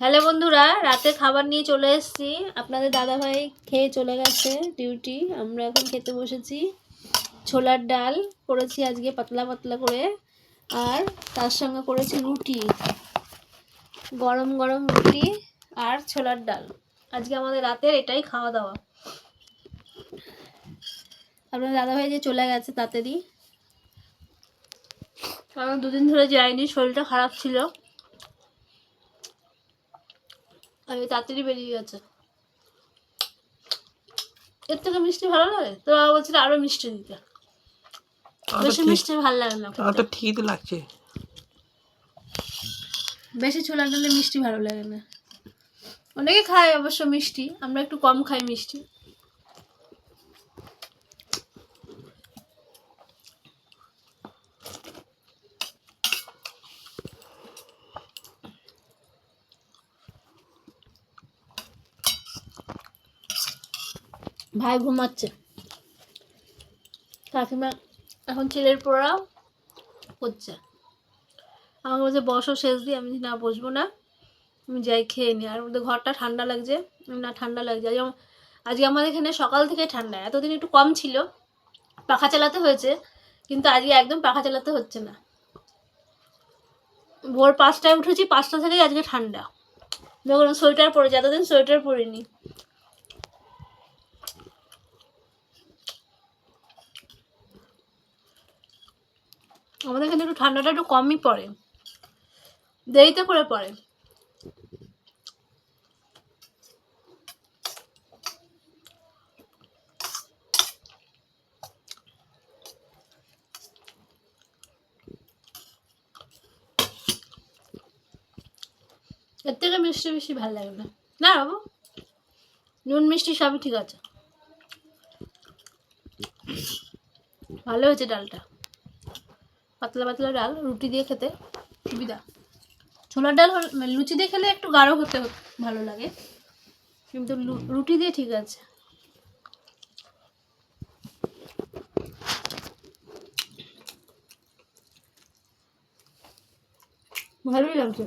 Hello বন্ধুরা, রাতে খাবার নিয়ে চলে এসেছি। আপনাদের দাদাভাই খেয়ে চলে গেছে ডিউটি আমরা এখন খেতে বসেছি। ছোলার ডাল করেছি আজকে পাতলা পাতলা করে, আর তার সঙ্গে করেছি রুটি। গরম গরম রুটি আর ছোলার ডাল। আজকে আমাদের রাতের এটাই খাওয়া দাওয়া। আপনার দাদাভাই যে চলে গেছে তাড়াতাড়ি। কারণ দুদিন ধরে যায়নি, শরীরটা খারাপ ছিল। আমি তাড়াতাড়ি বেরিয়ে গেছে। এর থেকে মিষ্টি ভালো লাগে? তো বাবা বলছিল আরও মিষ্টি দিতে। বেশি মিষ্টি ভালো লাগে না তো ঠিকই তো লাগছে। বেশি ছোলা ডালে মিষ্টি ভালো লাগে না। অনেকে খায় অবশ্য মিষ্টি আমরা একটু কম খাই মিষ্টি। ভাই ঘুমাচ্ছে। কাকিমা এখন ছেলের পোড়া হচ্ছে। আমাকে বলছে, বসো শেষ দিয়ে আমি না, বসবো না। আমি যাই, খেয়ে নিই আর ওদের ঘরটা ঠান্ডা লাগছে। না, ঠান্ডা লাগছে। আম- আজকে আমাদের এখানে সকাল থেকে ঠান্ডা। এতদিন একটু কম ছিল। পাখা চালাতে হয়েছে, কিন্তু আজকে একদম পাখা চালাতে হচ্ছে না। ভোর পাঁচটায় উঠেছি, পাঁচটা থেকেই আজকে ঠান্ডা। যখন সোয়েটার পরেছি, এতদিন সোয়েটার পরিনি। আমাদের এখানে একটু ঠান্ডাটা একটু কমই পড়ে। দেরিতে করে পড়ে। এর থেকে মিষ্টি বেশি ভালো লাগে না। না বাবু, নুন মিষ্টি সবই ঠিক আছে। ভালো হয়েছে ডালটা। পাতলা পাতলা ডাল, রুটি দিয়ে খেতে, সুবিধা। ছোলার ডাল মানে লুচি দিয়ে খেলে একটু গাঢ় হতে ভালো লাগে, কিন্তু রুটি দিয়ে ঠিক আছে। ভালোই লাগছে।